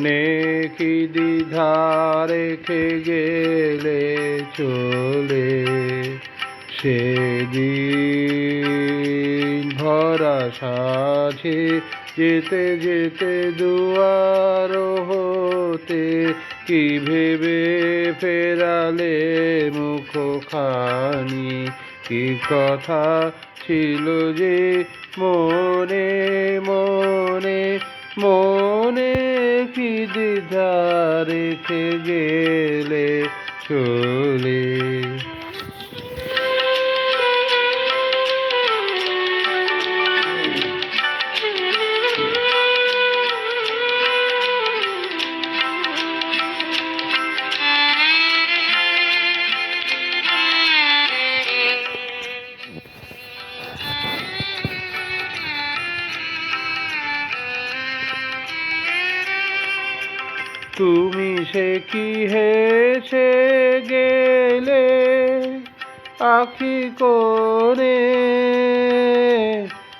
মনে কি দ্বিধা রেখে গেলে চলে। সেদিন ভরা সাঝে যেতে যেতে দুয়ার হতে কি ভেবে ফেরালে মুখ খানি কি কথা ছিল যে মনে মনে মনে কি দ্বিধা রেখে গেলে চলে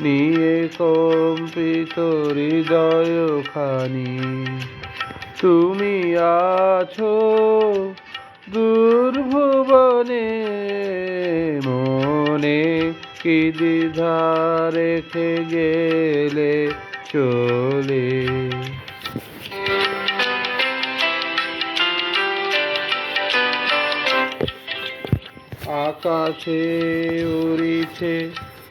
নিয়ে কম্পিত হৃদয় খানি। তুমি আছো দুর্ভুবনে, মনে কি দ্বিধা রেখে গেলে চলে? আকাশে উড়িছে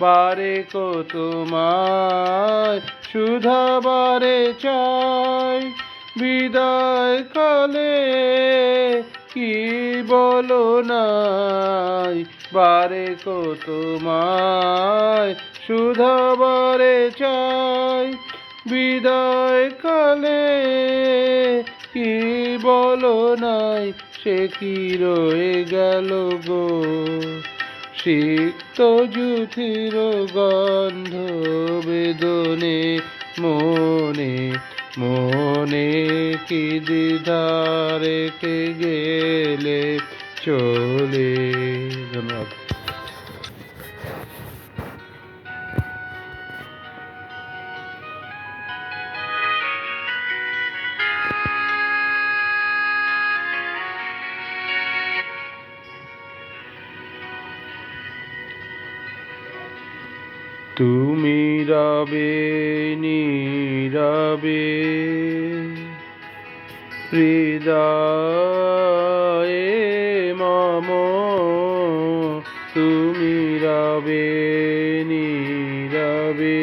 বারে কো তোমায়, সুধা বারে চাই। বিদায় কালে কি বলো নাই? বারে কো তোমায়, সুধা বারে চাই। বিদায় কালে কি বলো নাই? সে কি রয়ে গেল গো? সিক্ত জুথির গন্ধ বেদনে মনে মনে কি দিদারে কে গেলে চলে ধন্যবাদ তুমি রবে নীরবে। হৃদয়ে মম তুমি রবে নীরবে।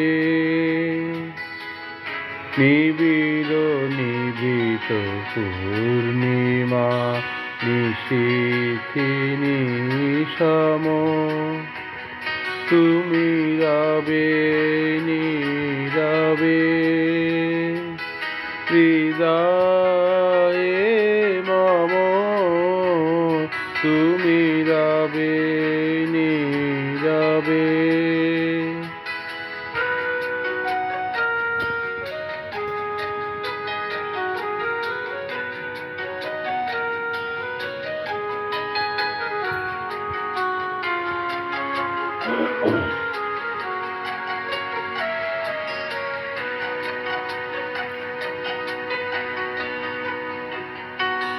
নিবিড় নিবিত পূর্ণিমা নিশিথিনী সম। তুমি রবে নীরবে হৃদয়ে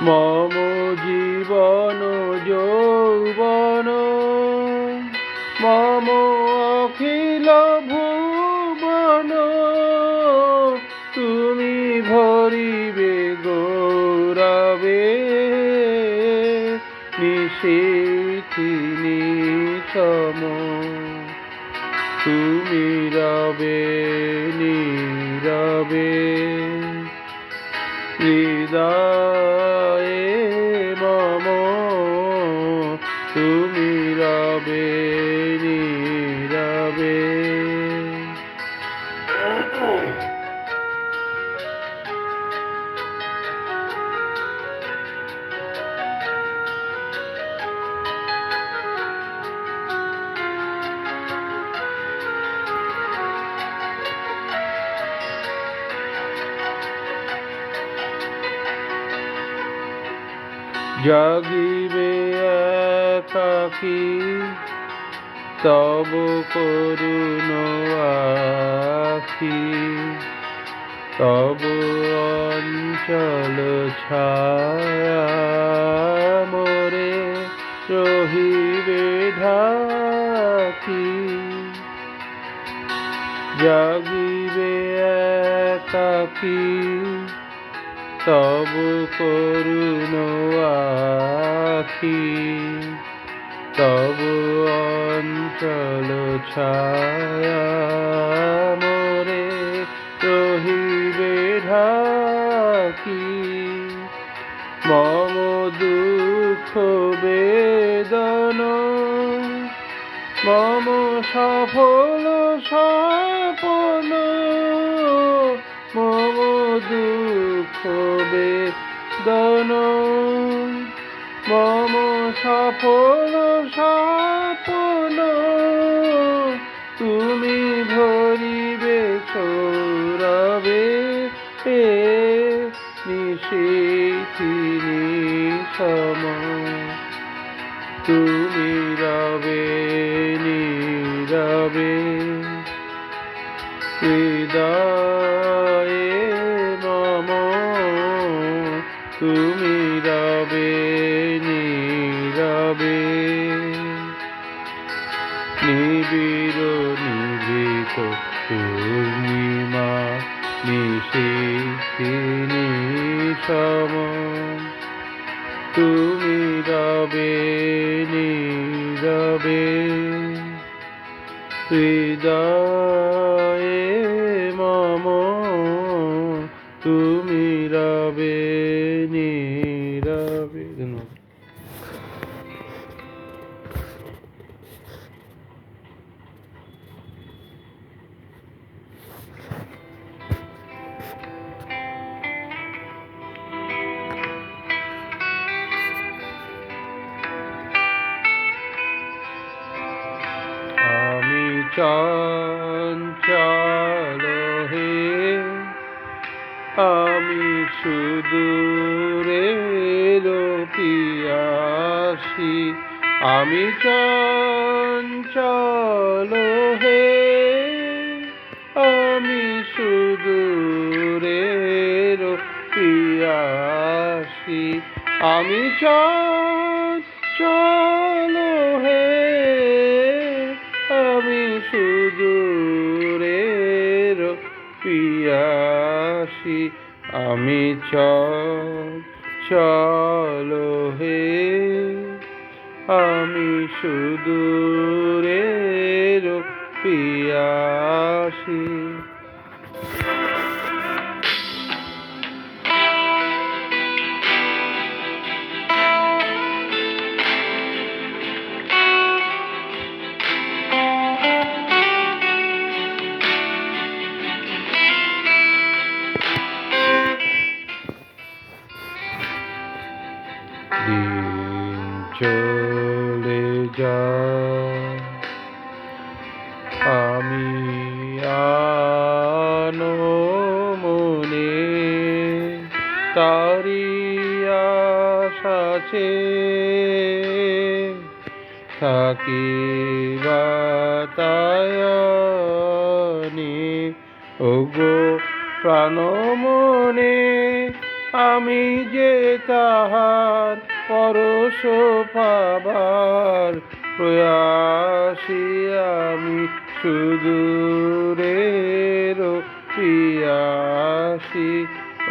মম জীবন যৌবন, মম অখিল ভুবন, তুমি ভরিবে গৌরবে নিশে তিনি সম তুমি রবে নীরবে। হৃদয়ে জাগিবে একাকী তব করুণ আখি। তব অঞ্চল মোরে রহিবে ঢাকি। জাগিবে একাকী তব করুণ আখি। তব অঞ্চল ছায়া মোরে রহিবে ঢাকি। মম দুঃখ বেদন, মম সফল সপন বেদন মম সফল সপন তুমি ধরিবে সৌরবে এ নিশে সম নিবিড় নিভৃত পূর্ণিমা নিশিথিনি সম। তুমি রবে নীরবে হৃদয়ে চঞ্চল হে। আমি সুদূরে পিয়াসি আমি চঞ্চল হে। আমি সুদূরে পিয়াসি আমি চঞ্চল আমি চল হে। আমি সুদূরে পিয়াসি থাকি বাতায়নি ওগো প্রাণ মনে আমি যে তাহার পরশ পাবার প্রয়াসী, আমি সুদূরের পিয়াসী।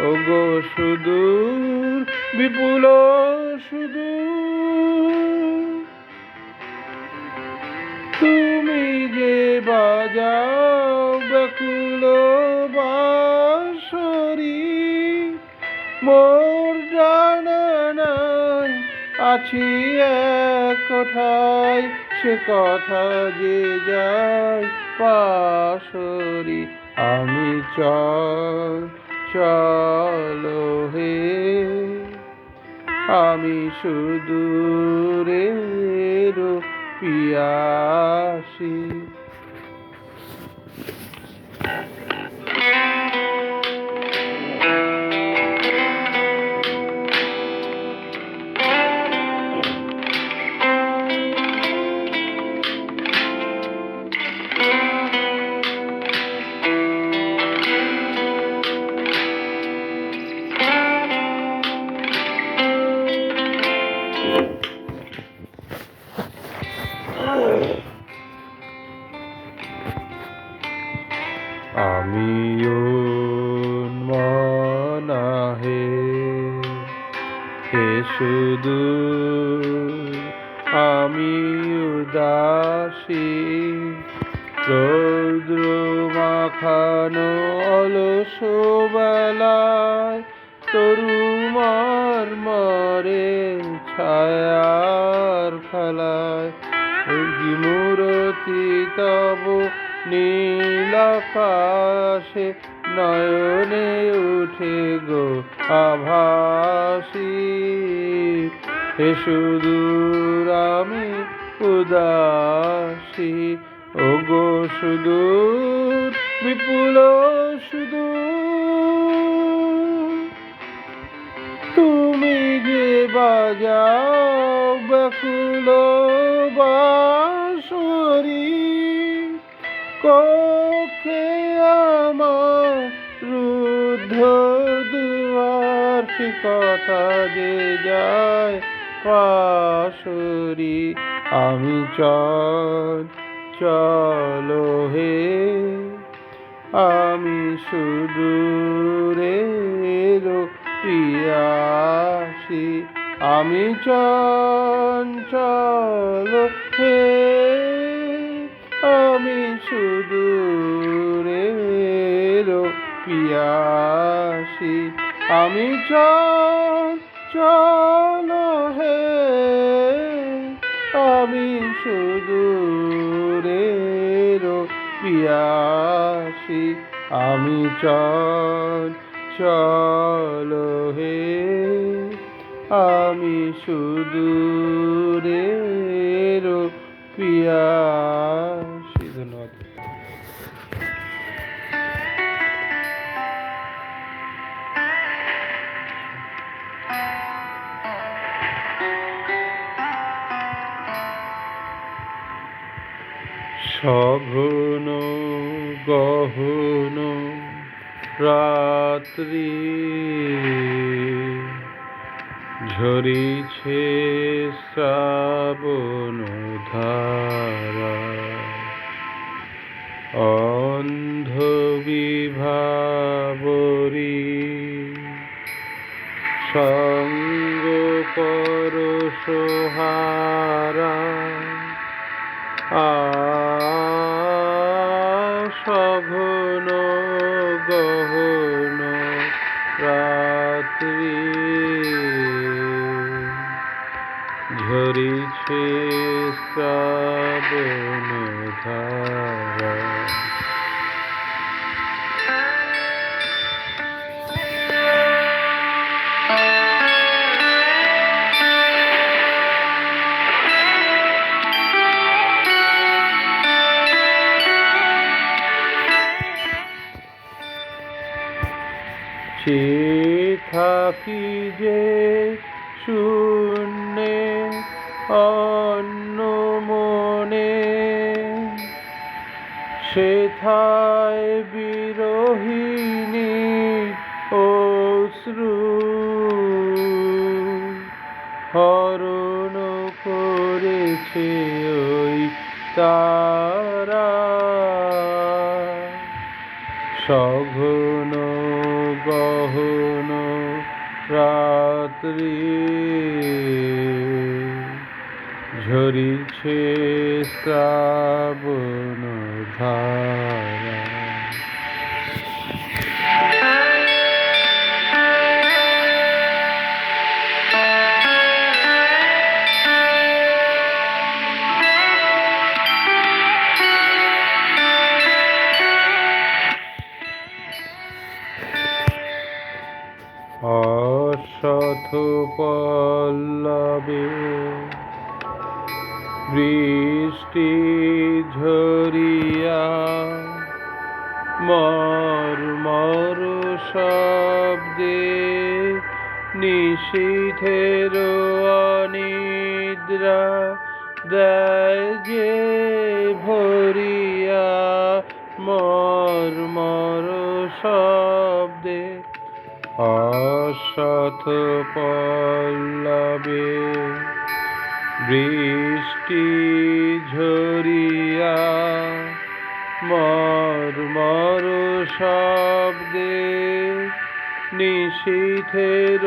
ওগো সুদূর, বিপুল সুদূর বাজাও ব্যাকুল বাঁশরি, মোর জানা আছি এক সে কথা যে যায় পাশরি আমি চল, চলো হে, আমি সুদূরের পিয়াসী। শুধু আমি উদাসী, রৌদ্র মাখানো অলস বেলায় তরুমার মরে ছায়ার খেলায় মূরতি তব নীল আকাশে নয়নে উঠে গো আভাসী। হে সুদূর আমি উদাসী। ও গো সুদূর বিপুল সুদূর তুমি যে বাজাও ব্যাকুল বাঁশরি, কক্ষে আমার রুদ্ধ দুয়ার কথা যে যায়। পাশরি, আমি চল, চলো হে। আমি সুদূরের পিয়াসী আমি চঞ্চল হে। আমি সুদূরের পিয়াসী আমি চঞ্চল হে আমি সুদূরের পিয়াসী আমি চল চলো হে আমি সুদূরের পিয়াসী। ধন্যবাদ। সঘন গহন রাত্রি ঝরিছে শ্রাবণ ধারা। অন্ধ বিভাবরী সঙ্গ পর সোহারা। সঘন গহন রাত্রি। ঝরিছে শ্রাবণ ধারা। চেয়ে থাকি যে শূন্যে অন্য মনে। সেথায় বিরোহিণী অশ্রু। হরণ করেছে ওই তারা রাত্রি ঝরিছে শ্রাবণ ধারা। বৃষ্টি ঝরিয়া মর মর শব্দে নিশীথের অনিদ্রা দেয় যে ভরিয়া মর মর শব্দে অশথ পল্লবে বৃষ্টি ঝরিয়া মর মর শব্দে নিশীথের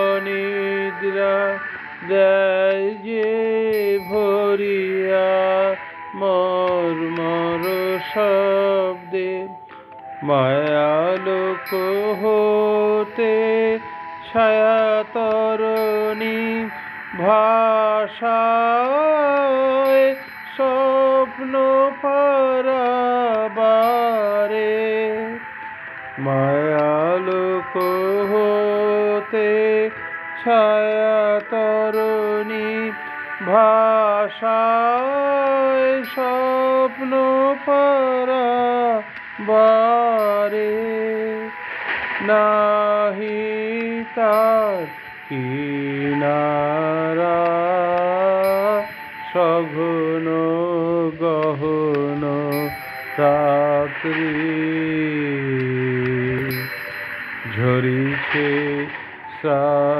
অনিদ্রা দেয় যে ভরিয়া মর মর শব্দে মায়ালোক হতে ছায়াতরণী ভাষায় স্বপ্ন পরাবারে মায়ালোক হতে ছায়াতরণী ভাষায় স্বপ্ন পরাবারে নাহি তার কিনারা রাত্রি ঝরিছে ধারা